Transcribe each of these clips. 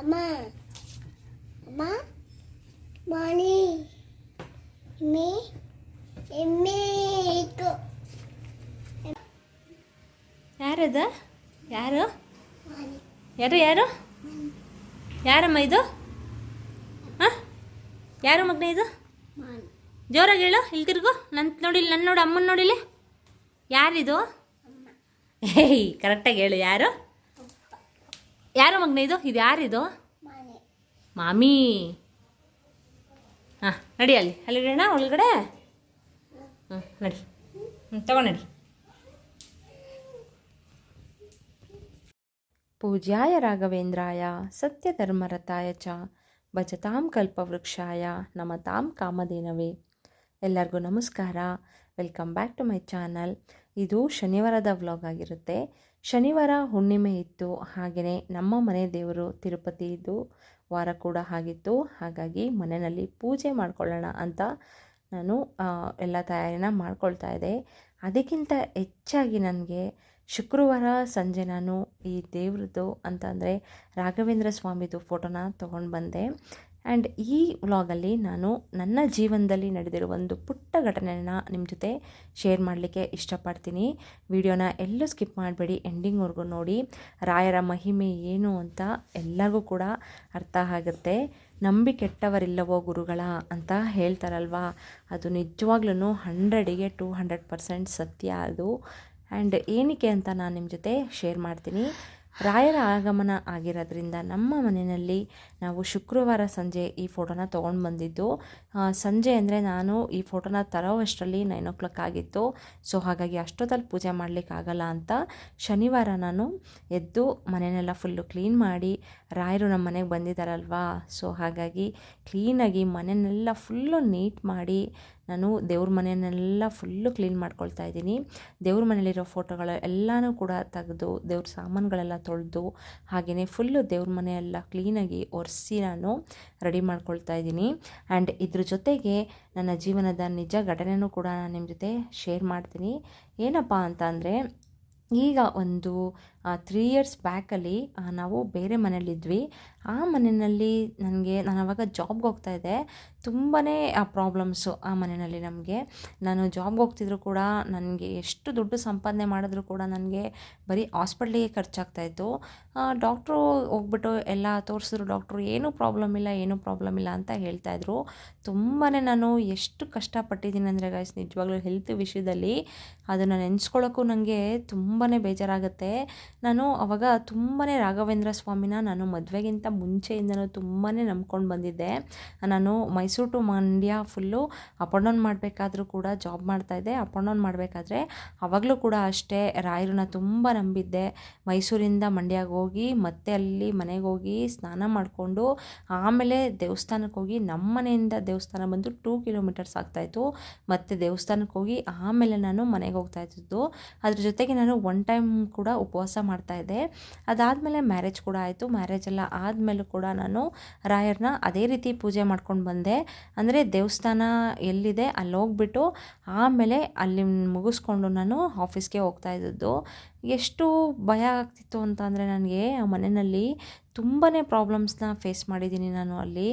ಅಮ್ಮ. ಅಮ್ಮ. ಮಾಣಿ. ಎಮ್ಮೆ. ಎಮ್ಮೆ ಇತ್ತು ಯಾರದ? ಯಾರು? ಯಾರು ಯಾರು? ಯಾರಮ್ಮ ಇದು? ಹಾಂ? ಯಾರು ಮಗ್ನ ಇದು? ಜೋರಾಗಿ ಹೇಳು ಇಲ್ಲಿ ತಿರ್ಗು ನನ್ನ ನೋಡಿಲ್ಲ ನನ್ನ ನೋಡು ಅಮ್ಮನ ನೋಡಿಲಿ. ಯಾರಿದು? ಏಯ್ ಕರೆಕ್ಟಾಗಿ ಹೇಳು ಯಾರು? ಯಾರು ಮಗ್ನ ಇದು ಇದು ಯಾರಿದು? ಮಾಮಿ. ಹಾಂ ನಡಿ ಅಲ್ಲಿ. ಅಲ್ಲಿ ಇಡೋಣ ಒಳಗಡೆ? ಹ್ಞೂ ನಡಿ. ಹ್ಞೂ ತಗೊಂಡಿ ಪೂಜ್ಯಾಯ ರಾಘವೇಂದ್ರಾಯ ಸತ್ಯಧರ್ಮರತಾಯ ಚ ಭಜತಾಂ ಕಲ್ಪವೃಕ್ಷಾಯ ನಮತಾಂ ಕಾಮಧೇನವೇ. ಎಲ್ಲರಿಗೂ ನಮಸ್ಕಾರ. Welcome back to my channel ಇದು ಶನಿವಾರದ ವ್ಲಾಗ್ ಆಗಿರುತ್ತೆ. ಶನಿವಾರ ಹುಣ್ಣಿಮೆ ಇತ್ತು. ಹಾಗೆಯೇ ನಮ್ಮ ಮನೆ ದೇವರು ತಿರುಪತಿ ಇದ್ದು ವಾರ ಕೂಡ ಆಗಿತ್ತು. ಹಾಗಾಗಿ ಮನೆಯಲ್ಲಿ ಪೂಜೆ ಮಾಡ್ಕೊಳ್ಳೋಣ ಅಂತ ನಾನು ಎಲ್ಲ ತಯಾರಿನ ಮಾಡ್ಕೊಳ್ತಾ ಇದ್ದೆ. ಅದಕ್ಕಿಂತ ಹೆಚ್ಚಾಗಿ ನನಗೆ ಶುಕ್ರವಾರ ಸಂಜೆ ನಾನು ಈ ದೇವ್ರದ್ದು ಅಂತಂದರೆ ರಾಘವೇಂದ್ರ ಸ್ವಾಮಿದು ಫೋಟೋನ ತೊಗೊಂಡು ಬಂದೆ. ಆ್ಯಂಡ್ ಈ ವ್ಲಾಗಲ್ಲಿ ನಾನು ನನ್ನ ಜೀವನದಲ್ಲಿ ನಡೆದಿರೋ ಒಂದು ಪುಟ್ಟ ಘಟನೆನ ನಿಮ್ಮ ಜೊತೆ ಶೇರ್ ಮಾಡಲಿಕ್ಕೆ ಇಷ್ಟಪಡ್ತೀನಿ. ವಿಡಿಯೋನ ಎಲ್ಲೂ ಸ್ಕಿಪ್ ಮಾಡಬೇಡಿ ಎಂಡಿಂಗ್ವರೆಗೂ ನೋಡಿ. ರಾಯರ ಮಹಿಮೆ ಏನು ಅಂತ ಎಲ್ಲರಿಗೂ ಕೂಡ ಅರ್ಥ ಆಗುತ್ತೆ. ನಂಬಿ ಕೆಟ್ಟವರಿಲ್ಲವೋ ಗುರುಗಳ ಅಂತ ಹೇಳ್ತಾರಲ್ವಾ? ಅದು ನಿಜವಾಗ್ಲೂ ಹಂಡ್ರೆಡಿಗೆ ಟೂ ಹಂಡ್ರೆಡ್ ಪರ್ಸೆಂಟ್ ಸತ್ಯ ಅದು. ಆ್ಯಂಡ್ ಏನಕ್ಕೆ ಅಂತ ನಾನು ನಿಮ್ಮ ಜೊತೆ ಶೇರ್ ಮಾಡ್ತೀನಿ. ರಾಯರ ಆಗಮನ ಆಗಿರೋದ್ರಿಂದ ನಮ್ಮ ಮನೆಯಲ್ಲಿ ನಾವು ಶುಕ್ರವಾರ ಸಂಜೆ ಈ ಫೋಟೋನ ತೊಗೊಂಡು ಬಂದಿದ್ದು ಸಂಜೆ ಅಂದರೆ ನಾನು ಈ ಫೋಟೋನ ತರೋವಷ್ಟರಲ್ಲಿ ನೈನ್ ಓ ಕ್ಲಾಕ್ ಆಗಿತ್ತು. ಸೊ ಹಾಗಾಗಿ ಅಷ್ಟೊತ್ತಲ್ಲಿ ಪೂಜೆ ಮಾಡಲಿಕ್ಕಾಗಲ್ಲ ಅಂತ ಶನಿವಾರ ನಾನು ಎದ್ದು ಮನೆಯನ್ನೆಲ್ಲ ಫುಲ್ಲು ಕ್ಲೀನ್ ಮಾಡಿ ರಾಯರು ನಮ್ಮ ಮನೆಗೆ ಬಂದಿದ್ದಾರಲ್ವಾ ಸೊ ಹಾಗಾಗಿ ಕ್ಲೀನಾಗಿ ಮನೆಯನ್ನೆಲ್ಲ ಫುಲ್ಲು ನೀಟ್ ಮಾಡಿ ನಾನು ದೇವ್ರ ಮನೆಯನ್ನೆಲ್ಲ ಫುಲ್ಲು ಕ್ಲೀನ್ ಮಾಡ್ಕೊಳ್ತಾ ಇದ್ದೀನಿ. ದೇವ್ರ ಮನೇಲಿರೋ ಫೋಟೋಗಳು ಎಲ್ಲನೂ ಕೂಡ ತೆಗೆದು, ದೇವ್ರ ಸಾಮಾನುಗಳೆಲ್ಲ ತೊಳೆದು ಹಾಗೆಯೇ ಫುಲ್ಲು ದೇವ್ರ ಮನೆಯೆಲ್ಲ ಕ್ಲೀನಾಗಿ ಒರೆಸಿ ನಾನು ರೆಡಿ ಮಾಡ್ಕೊಳ್ತಾ ಇದ್ದೀನಿ. ಆ್ಯಂಡ್ ಇದ್ರ ಜೊತೆಗೆ ನನ್ನ ಜೀವನದ ನಿಜ ಘಟನೆನೂ ಕೂಡ ನಾನು ನಿಮ್ಮ ಜೊತೆ ಶೇರ್ ಮಾಡ್ತೀನಿ. ಏನಪ್ಪ ಅಂತ ಈಗ ಒಂದು ತ್ರೀ ಇಯರ್ಸ್ ಬ್ಯಾಕಲ್ಲಿ ನಾವು ಬೇರೆ ಮನೇಲಿದ್ವಿ ಆ ಮನೆಯಲ್ಲಿ ನನಗೆ, ನಾನು ಅವಾಗ ಜಾಬ್ಗೆ ಹೋಗ್ತಾ ಇದ್ದೆ. ತುಂಬಾ ಪ್ರಾಬ್ಲಮ್ಸು ಆ ಮನೆಯಲ್ಲಿ ನಮಗೆ. ನಾನು ಜಾಬ್ಗೆ ಹೋಗ್ತಿದ್ರು ಕೂಡ ನನಗೆ ಎಷ್ಟು ದುಡ್ಡು ಸಂಪಾದನೆ ಮಾಡಿದ್ರು ಕೂಡ ನನಗೆ ಬರೀ ಹಾಸ್ಪಿಟ್ಲಿಗೆ ಖರ್ಚಾಗ್ತಾಯಿತ್ತು ಡಾಕ್ಟ್ರು ಹೋಗ್ಬಿಟ್ಟು ಎಲ್ಲ ತೋರಿಸಿದ್ರು. ಡಾಕ್ಟ್ರು ಏನೂ ಪ್ರಾಬ್ಲಮ್ ಇಲ್ಲ, ಏನೂ ಪ್ರಾಬ್ಲಮ್ ಇಲ್ಲ ಅಂತ ಹೇಳ್ತಾಯಿದ್ರು ತುಂಬಾ ನಾನು ಎಷ್ಟು ಕಷ್ಟಪಟ್ಟಿದ್ದೀನಿ ಅಂದರೆ ಗೈಸ್ ನಿಜವಾಗ್ಲೂ ಹೆಲ್ತ್ ವಿಷಯದಲ್ಲಿ. ಅದನ್ನು ನೆನೆಸ್ಕೊಳ್ಳೋಕ್ಕೂ ನನಗೆ ತುಂಬಾ ಬೇಜಾರಾಗುತ್ತೆ. ನಾನು ಅವಾಗ ತುಂಬಾ ರಾಘವೇಂದ್ರ ಸ್ವಾಮಿನ ನಾನು ಮದುವೆಗಿಂತ ಮುಂಚೆಯಿಂದನೂ ತುಂಬಾ ನಂಬ್ಕೊಂಡು ಬಂದಿದ್ದೆ. ನಾನು Mysuru to Mandya full up and down ಮಾಡಬೇಕಾದ್ರೂ ಕೂಡ ಜಾಬ್ ಮಾಡ್ತಾಯಿದ್ದೆ ಅಪ್ ಆ್ಯಂಡ್ ಡೌನ್ ಮಾಡಬೇಕಾದ್ರೆ ಅವಾಗಲೂ ಕೂಡ ಅಷ್ಟೇ ರಾಯರನ್ನ ತುಂಬ ನಂಬಿದ್ದೆ. ಮೈಸೂರಿಂದ ಮಂಡ್ಯಗೆ ಹೋಗಿ ಮತ್ತೆ ಅಲ್ಲಿ ಮನೆಗೆ ಹೋಗಿ ಸ್ನಾನ ಮಾಡಿಕೊಂಡು ಆಮೇಲೆ ದೇವಸ್ಥಾನಕ್ಕೆ ಹೋಗಿ ನಮ್ಮ ಮನೆಯಿಂದ ದೇವಸ್ಥಾನ ಬಂದು ಟೂ ಕಿಲೋಮೀಟರ್ಸ್ ಆಗ್ತಾಯಿತ್ತು ಮತ್ತು ದೇವಸ್ಥಾನಕ್ಕೆ ಹೋಗಿ ಆಮೇಲೆ ನಾನು ಮನೆಗೆ ಹೋಗ್ತಾ ಇದ್ದಿದ್ದು. ಅದ್ರ ಜೊತೆಗೆ ನಾನು ಒನ್ ಟೈಮ್ ಕೂಡ ಉಪವಾಸ ಮಾಡ್ತಾಯಿದ್ದೆ ಅದಾದಮೇಲೆ ಮ್ಯಾರೇಜ್ ಕೂಡ ಆಯಿತು. ಮ್ಯಾರೇಜ್ ಎಲ್ಲ ಆದಮೇಲೂ ಕೂಡ ನಾನು ರಾಯರನ್ನ ಅದೇ ರೀತಿ ಪೂಜೆ ಮಾಡ್ಕೊಂಡು ಬಂದೆ. ಅಂದರೆ ದೇವಸ್ಥಾನ ಎಲ್ಲಿದೆ ಅಲ್ಲಿ ಹೋಗ್ಬಿಟ್ಟು ಆಮೇಲೆ ಅಲ್ಲಿ ಮುಗಿಸ್ಕೊಂಡು ನಾನು ಆಫೀಸ್ಗೆ ಹೋಗ್ತಾ ಇದ್ದದ್ದು. ಎಷ್ಟು ಭಯ ಆಗ್ತಿತ್ತು ಅಂತ ಅಂದರೆ ನನಗೆ ಆ ಮನೆಯಲ್ಲಿ ತುಂಬಾ ಪ್ರಾಬ್ಲಮ್ಸ್ನ ಫೇಸ್ ಮಾಡಿದ್ದೀನಿ ನಾನು ಅಲ್ಲಿ.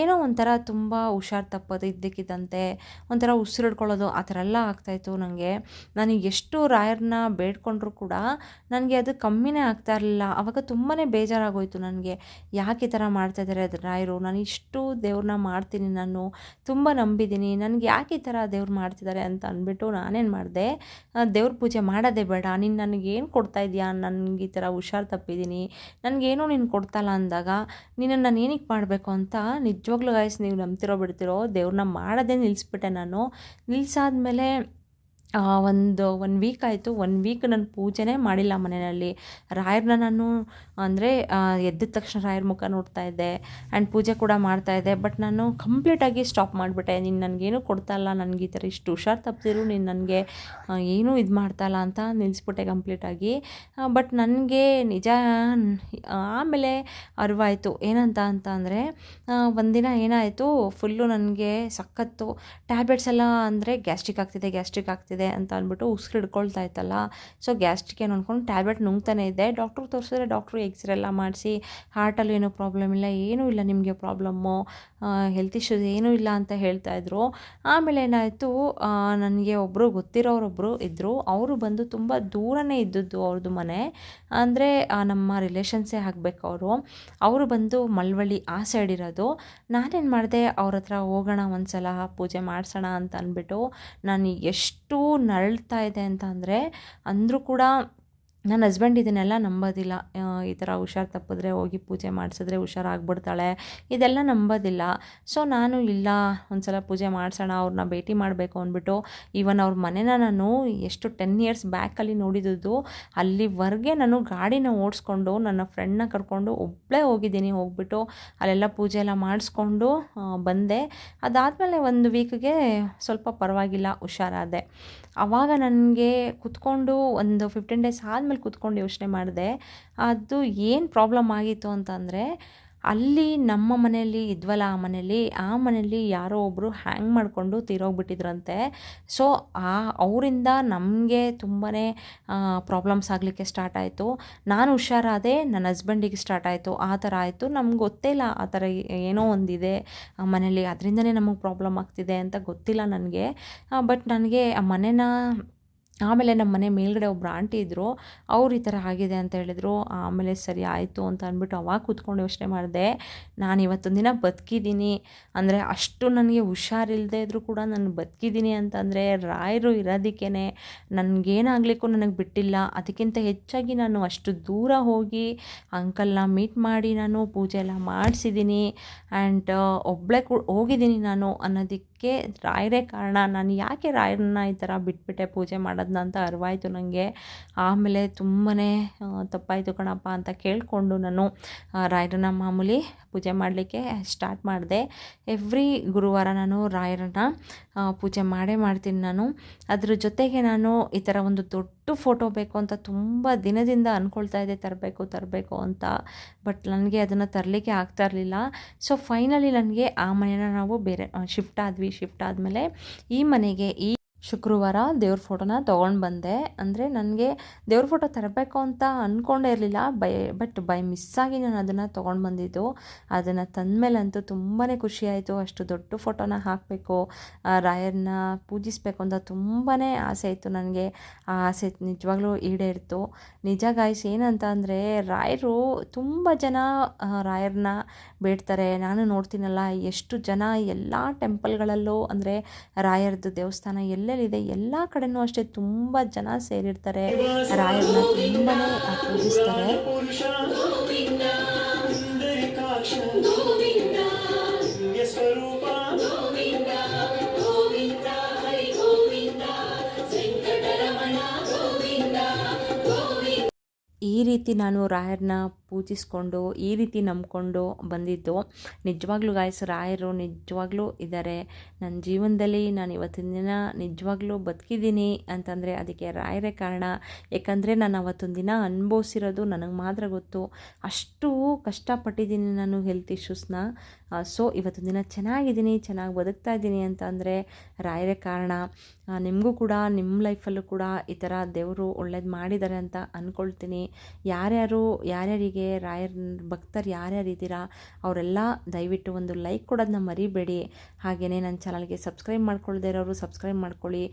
ಏನೋ ಒಂಥರ ತುಂಬ ಹುಷಾರು ತಪ್ಪೋದು, ಇದ್ದಕ್ಕಿದ್ದಂತೆ ಒಂಥರ ಉಸಿರಿಡ್ಕೊಳ್ಳೋದು, ಆ ಥರ ಎಲ್ಲ ಆಗ್ತಾಯಿತ್ತು ನನಗೆ ನಾನು ಎಷ್ಟು ರಾಯರನ್ನ ಬೇಡ್ಕೊಂಡ್ರೂ ಕೂಡ ನನಗೆ ಅದು ಕಮ್ಮಿನೇ ಆಗ್ತಾ ಇರಲಿಲ್ಲ. ಆವಾಗ ತುಂಬಾ ಬೇಜಾರಾಗೋಯಿತು ನನಗೆ. ಯಾಕೆ ಈ ಥರ ಮಾಡ್ತಾಯಿದ್ದಾರೆ ಅದು ರಾಯರು? ನಾನು ಇಷ್ಟು ದೇವ್ರನ್ನ ಮಾಡ್ತೀನಿ ನಾನು. ತುಂಬ ನಂಬಿದ್ದೀನಿ. ನನಗೆ ಯಾಕೆ ಈ ಥರ ದೇವ್ರು ಮಾಡ್ತಿದ್ದಾರೆ ಅಂತ ಅಂದ್ಬಿಟ್ಟು ನಾನೇನು ಮಾಡಿದೆ? ದೇವ್ರ ಪೂಜೆ ಮಾಡೋದೇ ಬೇಡ. ನೀನು ನನಗೇನು ಕೊಡ್ತಾ ಇದೆಯಾ? ನನಗೆ ಈ ಥರ ಹುಷಾರು ತಪ್ಪಿದ್ದೀನಿ. ನನಗೇನು ನೀನು ಕೊಡ್ತಲ್ಲ ಅಂದಾಗ ನೀನನ್ನು ನಾನು ಏನಕ್ಕೆ ಮಾಡಬೇಕು ಅಂತ ನಿಜವಾಗ್ಲೂ ಗಾಯಸ್ ನೀವು ನಂಬ್ತಿರೋ ಬಿಡ್ತಿರೋ, ದೇವ್ರನ್ನ ಮಾಡೋದೇ ನಿಲ್ಲಿಸ್ಬಿಟ್ಟೆ ನಾನು. ನಿಲ್ಲಿಸಾದ್ಮೇಲೆ ಒಂದು ಒನ್ ವೀಕ್ ಆಯಿತು. ಒನ್ ವೀಕ್ ನಾನು ಪೂಜೆನೇ ಮಾಡಿಲ್ಲ ಮನೆಯಲ್ಲಿ. ರಾಯರನ್ನ ನಾನು, ಅಂದರೆ ಎದ್ದ ತಕ್ಷಣ ರಾಯರ ಮುಖ ನೋಡ್ತಾ ಇದ್ದೆ. ಆ್ಯಂಡ್ ಪೂಜೆ ಕೂಡ ಮಾಡ್ತಾ ಇದ್ದೆ. ಬಟ್ ನಾನು ಕಂಪ್ಲೀಟಾಗಿ ಸ್ಟಾಪ್ ಮಾಡಿಬಿಟ್ಟೆ. ನೀನು ನನಗೇನು ಕೊಡ್ತಾ ಇಲ್ಲ. ನನಗೆ ಈ ಥರ ಇಷ್ಟು ಹುಷಾರು ತಪ್ಪಿದ್ರು ನೀನು ನನಗೆ ಏನೂ ಇದು ಮಾಡ್ತಾ ಇಲ್ಲ ಅಂತ ನಿಲ್ಲಿಸ್ಬಿಟ್ಟೆ ಕಂಪ್ಲೀಟಾಗಿ ಬಟ್ ನನಗೆ ನಿಜ ಆಮೇಲೆ ಅರಿವಾಯಿತು. ಏನಂತ ಅಂತ ಅಂದರೆ ಒಂದಿನ ಏನಾಯಿತು ಫುಲ್ಲು ನನಗೆ ಸಖತ್ತು ಟ್ಯಾಬ್ಲೆಟ್ಸ್ ಎಲ್ಲ ಅಂದರೆ ಗ್ಯಾಸ್ಟ್ರಿಕ್ ಆಗ್ತಿದೆ ಗ್ಯಾಸ್ಟ್ರಿಕ್ ಆಗ್ತಿದೆ. ಇದೆ ಅಂತ ಅಂದ್ಬಿಟ್ಟು ಉಸಿರು ಹಿಡ್ಕೊಳ್ತಾ ಇತ್ತಲ್ಲ. ಸೊ ಗ್ಯಾಸ್ಟ್ರಿಕ್ ಏನು ಅಂದ್ಕೊಂಡು ಟ್ಯಾಬ್ಲೆಟ್ ನುಂಗ್ತಾನೆ ಇದೆ. ಡಾಕ್ಟ್ರಿಗೆ ತೋರಿಸಿದ್ರೆ ಡಾಕ್ಟ್ರು ಎಕ್ಸ್ರೇ ಎಲ್ಲ ಮಾಡಿಸಿ ಹಾರ್ಟಲ್ಲಿ ಏನೂ ಪ್ರಾಬ್ಲಮ್ ಇಲ್ಲ, ಏನೂ ಇಲ್ಲ ನಿಮಗೆ ಪ್ರಾಬ್ಲಮ್ಮು ಹೆಲ್ತ್ ಇಶ್ಯೂಸ್ ಏನೂ ಇಲ್ಲ ಅಂತ ಹೇಳ್ತಾಯಿದ್ರು ಆಮೇಲೆ ಏನಾಯಿತು ನನಗೆ ಒಬ್ಬರು ಗೊತ್ತಿರೋರೊಬ್ಬರು ಇದ್ದರು ಅವರು ಬಂದು ತುಂಬ ದೂರನೇ ಇದ್ದದ್ದು ಅವ್ರದ್ದು ಮನೆ. ಅಂದರೆ ನಮ್ಮ ರಿಲೇಷನ್ಸೇ ಆಗಬೇಕು ಅವರು. ಅವರು ಬಂದು ಮಳವಳ್ಳಿ ಆ ಸೈಡ್ ಇರೋದು. ನಾನೇನು ಮಾಡಿದೆ, ಅವ್ರ ಹತ್ರ ಹೋಗೋಣ ಒಂದು ಸಲ ಪೂಜೆ ಮಾಡಿಸೋಣ ಅಂತ ಅಂದ್ಬಿಟ್ಟು ನಾನು ಎಷ್ಟು ನರಳ್ತಾ ಇದೆ ಅಂತ ಅಂದರೆ, ಅಂದರೂ ಕೂಡ ನನ್ನ ಹಸ್ಬೆಂಡ್ ಇದನ್ನೆಲ್ಲ ನಂಬೋದಿಲ್ಲ. ಈ ಥರ ಹುಷಾರು ತಪ್ಪಿದ್ರೆ ಹೋಗಿ ಪೂಜೆ ಮಾಡಿಸಿದ್ರೆ ಹುಷಾರಾಗ್ಬಿಡ್ತಾಳೆ. ಇದೆಲ್ಲ ನಂಬೋದಿಲ್ಲ. ಸೊ ನಾನು ಇಲ್ಲ ಒಂದು ಸಲ ಪೂಜೆ ಮಾಡಿಸೋಣ ಅವ್ರನ್ನ ಭೇಟಿ ಮಾಡಬೇಕು ಅಂದ್ಬಿಟ್ಟು ಈವನ್ ಅವ್ರ ಮನೆನ ನಾನು ಎಷ್ಟು ಟೆನ್ ಇಯರ್ಸ್ ಬ್ಯಾಕಲ್ಲಿ ನೋಡಿದ್ದು ಅಲ್ಲಿವರೆಗೆ ನಾನು ಗಾಡಿನ ಓಡಿಸ್ಕೊಂಡು ನನ್ನ ಫ್ರೆಂಡ್ನ ಕರ್ಕೊಂಡು ಒಬ್ಬಳೇ ಹೋಗಿದ್ದೀನಿ. ಹೋಗ್ಬಿಟ್ಟು ಅಲ್ಲೆಲ್ಲ ಪೂಜೆ ಎಲ್ಲ ಮಾಡಿಸ್ಕೊಂಡು ಬಂದೆ. ಅದಾದಮೇಲೆ ಒಂದು ವೀಕ್ಗೆ ಸ್ವಲ್ಪ ಪರವಾಗಿಲ್ಲ, ಹುಷಾರಾದೆ. ಆವಾಗ ನನಗೆ ಕುತ್ಕೊಂಡು ಒಂದು ಫಿಫ್ಟೀನ್ ಡೇಸ್ ಆದಮೇಲೆ ಕುತ್ಕೊಂಡು ಯೋಚನೆ ಮಾಡಿದೆ, ಅದು ಏನು ಪ್ರಾಬ್ಲಮ್ ಆಗಿತ್ತು ಅಂತಂದರೆ, ಅಲ್ಲಿ ನಮ್ಮ ಮನೆಯಲ್ಲಿ ಇದ್ವಲ್ಲ ಆ ಮನೆಯಲ್ಲಿ ಆ ಮನೆಯಲ್ಲಿ ಯಾರೋ ಒಬ್ಬರು ಹ್ಯಾಂಗ್ ಮಾಡಿಕೊಂಡು ತೀರೋಗ್ಬಿಟ್ಟಿದ್ರಂತೆ. ಸೊ ಆ ಅವರಿಂದ ನಮಗೆ ತುಂಬಾ ಪ್ರಾಬ್ಲಮ್ಸ್ ಆಗಲಿಕ್ಕೆ ಸ್ಟಾರ್ಟ್ ಆಯಿತು. ನಾನು ಹುಷಾರಾದೆ ನನ್ನ ಹಸ್ಬೆಂಡಿಗೆ ಸ್ಟಾರ್ಟ್ ಆಯಿತು. ಆ ಥರ ಆಯಿತು. ನಮ್ಗೆ ಗೊತ್ತೇ ಇಲ್ಲ ಆ ಥರ ಏನೋ ಒಂದಿದೆ ಮನೇಲಿ ಅದರಿಂದನೇ ನಮಗೆ ಪ್ರಾಬ್ಲಮ್ ಆಗ್ತಿದೆ ಅಂತ ಗೊತ್ತಿಲ್ಲ ನನಗೆ. ಬಟ್ ನನಗೆ ಆ ಮನೆನ ಆಮೇಲೆ ನಮ್ಮ ಮನೆ ಮೇಲ್ಗಡೆ ಒಬ್ಬರು ಆಂಟಿ ಇದ್ದರು ಅವ್ರು ಈ ಥರ ಆಗಿದೆ ಅಂತ ಹೇಳಿದರು, ಆಮೇಲೆ ಸರಿ ಆಯಿತು ಅಂತ ಅಂದ್ಬಿಟ್ಟು ಅವಾಗ ಕೂತ್ಕೊಂಡು ಯೋಚನೆ ಮಾಡಿದೆ, ನಾನು ಇವತ್ತೊಂದು ದಿನ ಬದುಕಿದ್ದೀನಿ, ಅಂದರೆ ಅಷ್ಟು ನನಗೆ ಹುಷಾರಿಲ್ಲದೆ ಇದ್ದರೂ ಕೂಡ ನಾನು ಬದುಕಿದ್ದೀನಿ ಅಂತಂದರೆ ರಾಯರು ಇರೋದಕ್ಕೇ ನನಗೇನಾಗಲಿಕ್ಕೂ ನನಗೆ ಬಿಟ್ಟಿಲ್ಲ, ಅದಕ್ಕಿಂತ ಹೆಚ್ಚಾಗಿ ನಾನು ಅಷ್ಟು ದೂರ ಹೋಗಿ ಅಂಕಲ್ನ ಮೀಟ್ ಮಾಡಿ ನಾನು ಪೂಜೆ ಎಲ್ಲ ಮಾಡಿಸಿದ್ದೀನಿ ಆ್ಯಂಡ್ ಒಬ್ಬಳೆ ಕೂ, ಹೋಗಿದ್ದೀನಿ ನಾನು ಅನ್ನೋದಕ್ಕೆ ರಾಯರೇ ಕಾರಣ. ನಾನು ಯಾಕೆ ರಾಯರನ್ನ ಈ ಥರ ಬಿಟ್ಬಿಟ್ಟೆ ಪೂಜೆ ಮಾಡೋದನ್ನ ಅಂತ ಅರಿವಾಯಿತು ನನಗೆ. ಆಮೇಲೆ ತುಂಬಾ ತಪ್ಪಾಯಿತು ಕಣಪ್ಪ ಅಂತ ಕೇಳಿಕೊಂಡು ನಾನು ರಾಯರನ್ನ ಮಾಮೂಲಿ ಪೂಜೆ ಮಾಡಲಿಕ್ಕೆ ಸ್ಟಾರ್ಟ್ ಮಾಡಿದೆ. ಎವ್ರಿ ಗುರುವಾರ ನಾನು ರಾಯರನ್ನ ಪೂಜೆ ಮಾಡೇ ಮಾಡ್ತೀನಿ ನಾನು. ಅದ್ರ ಜೊತೆಗೆ ನಾನು ಈ ಥರ ಒಂದು ದೊಡ್ಡ ಫೋಟೋ ಬೇಕು ಅಂತ ತುಂಬ ದಿನದಿಂದ ಅಂದ್ಕೊಳ್ತಾ ಇದ್ದೆ ತರಬೇಕು ತರಬೇಕು ಅಂತ. ಬಟ್ ನನಗೆ ಅದನ್ನು ತರಲಿಕ್ಕೆ ಆಗ್ತಾ ಇರಲಿಲ್ಲ. ಸೊ, ಫೈನಲಿ ನನಗೆ ಆ ಮನೆನ ನಾವು ಬೇರೆ ಶಿಫ್ಟ್ ಆದ್ವಿ. ಶಿಫ್ಟ್ ಆದಮೇಲೆ ಈ ಮನೆಗೆ ಈ ಶುಕ್ರವಾರ ದೇವ್ರ ಫೋಟೋನ ತೊಗೊಂಡು ಬಂದೆ. ಅಂದರೆ ನನಗೆ ದೇವ್ರ ಫೋಟೋ ತರಬೇಕು ಅಂತ ಅಂದ್ಕೊಂಡೇ ಇರಲಿಲ್ಲ. ಬೈ, ಬಟ್ ಬೈ ಮಿಸ್ಸಾಗಿ ನಾನು ಅದನ್ನು ತೊಗೊಂಡು ಬಂದಿದ್ದು. ಅದನ್ನು ತಂದಮೇಲಂತೂ ತುಂಬಾ ಖುಷಿಯಾಯಿತು ಅಷ್ಟು ದೊಡ್ಡ ಫೋಟೋನ ಹಾಕಬೇಕು ರಾಯರನ್ನ ಪೂಜಿಸಬೇಕು ಅಂತ ತುಂಬಾ ಆಸೆ ಇತ್ತು ನನಗೆ. ಆ ಆಸೆ ನಿಜವಾಗ್ಲೂ ಈಡೇರಿತು. ನಿಜ ಗಾಯ್ಸ್ ಏನಂತ ಅಂದರೆ ರಾಯರು ತುಂಬ ಜನ ರಾಯರನ್ನ ಬೇಡ್ತಾರೆ. ನಾನು ನೋಡ್ತೀನಲ್ಲ, ಎಷ್ಟು ಜನ ಎಲ್ಲ ಟೆಂಪಲ್ಗಳಲ್ಲೂ ಅಂದರೆ ರಾಯರದ್ದು ದೇವಸ್ಥಾನ ಎಲ್ಲೆಲ್ಲಿದೆ ಎಲ್ಲ ಕಡೆನೂ ಅಷ್ಟೇ ತುಂಬ ಜನ ಸೇರಿರ್ತಾರೆ. ರಾಯರನ್ನ ತುಂಬಾ ಪೂಜಿಸ್ತಾರೆ ಈ ರೀತಿ ನಾನು ರಾಯರನ್ನ ಪೂಜಿಸ್ಕೊಂಡು, ಈ ರೀತಿ ನಂಬ್ಕೊಂಡು ಬಂದಿದ್ದು. ನಿಜವಾಗ್ಲೂ ಗಾಯಸ್ ರಾಯರು ನಿಜವಾಗ್ಲೂ ಇದ್ದಾರೆ ನನ್ನ ಜೀವನದಲ್ಲಿ ನಾನು ಇವತ್ತಿನ ದಿನ ನಿಜವಾಗ್ಲೂ ಬದುಕಿದ್ದೀನಿ ಅಂತಂದರೆ ಅದಕ್ಕೆ ರಾಯರೇ ಕಾರಣ. ಯಾಕಂದರೆ ನಾನು ಅವತ್ತೊಂದು ದಿನ ಅನುಭವಿಸಿರೋದು ನನಗೆ ಮಾತ್ರ ಗೊತ್ತು. ಅಷ್ಟು ಕಷ್ಟಪಟ್ಟಿದ್ದೀನಿ ನಾನು ಹೆಲ್ತ್ ಇಶ್ಯೂಸ್ನ ಸೊ ಇವತ್ತೊಂದು ದಿನ ಚೆನ್ನಾಗಿದ್ದೀನಿ, ಚೆನ್ನಾಗಿ ಬದುಕ್ತಾ ಇದ್ದೀನಿ ಅಂತ ಅಂದರೆ ರಾಯರೇ ಕಾರಣ. ನಿಮಗೂ ಕೂಡ ನಿಮ್ಮ ಲೈಫಲ್ಲೂ ಕೂಡ ಈ ಥರ ದೇವರು ಒಳ್ಳೇದು ಮಾಡಿದ್ದಾರೆ ಅಂತ ಅಂದ್ಕೊಳ್ತೀನಿ ಯಾರ್ಯಾರು, ಯಾರ್ಯಾರಿಗೆ ರಾಯರ್, ಭಕ್ತರು ಯಾರ್ಯಾರು ಇದ್ದೀರಾ, ಅವರೆಲ್ಲ ದಯವಿಟ್ಟು ಒಂದು ಲೈಕ್ ಕೊಡೋದನ್ನ ಮರಿಬೇಡಿ. ಹಾಗೆಯೇ ನನ್ನ ಚಾನಲ್ಗೆ ಸಬ್ಸ್ಕ್ರೈಬ್ ಮಾಡ್ಕೊಳ್ಳದೇ ಇರೋರು ಸಬ್ಸ್ಕ್ರೈಬ್ ಮಾಡ್ಕೊಳ್ಳಿ.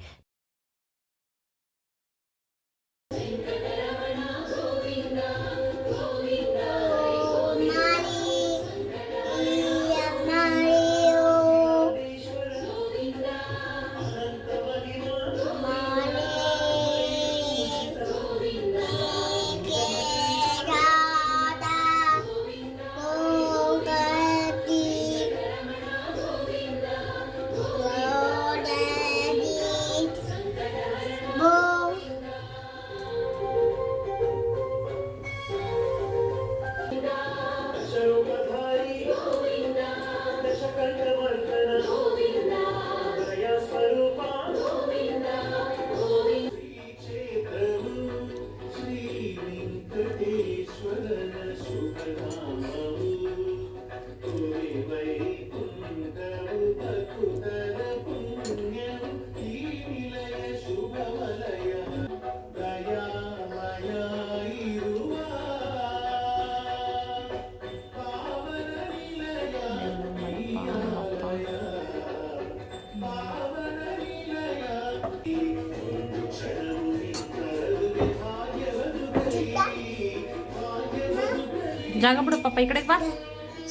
ಜಾಗ ಬಿಡು ಪಾಪ ಈ ಕಡೆಗೆ ಬಾ.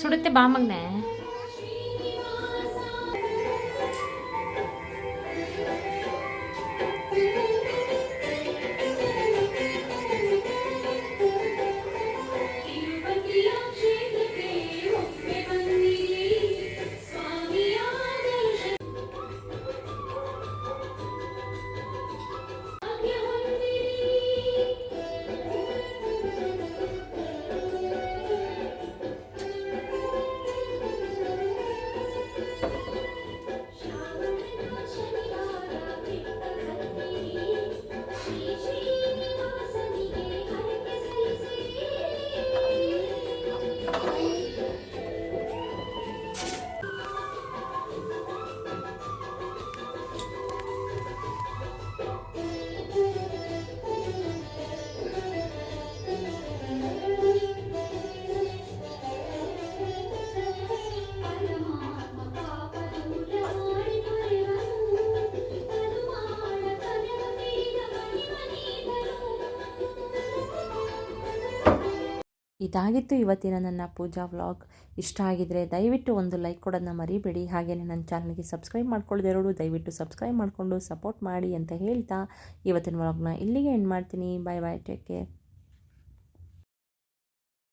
ಸುಡುತ್ತೆ ಬಾ ಮಗ್ನೆ ಇದಾಗಿತ್ತು ಇವತ್ತಿನ ನನ್ನ ಪೂಜಾ ವ್ಲಾಗ್. ಇಷ್ಟ ಆಗಿದ್ರೆ ದಯವಿಟ್ಟು ಒಂದು ಲೈಕ್ ಕೊಡೋದನ್ನ ಮರಿಬೇಡಿ. ಹಾಗೆಯೇ ನನ್ನ ಚಾನಲ್ಗೆ ಸಬ್ಸ್ಕ್ರೈಬ್ ಮಾಡ್ಕೊಳ್ಳೋದಿರೋರು ದಯವಿಟ್ಟು ಸಬ್ಸ್ಕ್ರೈಬ್ ಮಾಡಿಕೊಂಡು ಸಪೋರ್ಟ್ ಮಾಡಿ ಅಂತ ಹೇಳ್ತಾ ಇವತ್ತಿನ ವ್ಲಾಗ್ನ ಇಲ್ಲಿಗೆ ಎಂಡ್ ಮಾಡ್ತೀನಿ. ಬಾಯ್ ಬಾಯ್ ಟೇಕ್ ಕೇರ್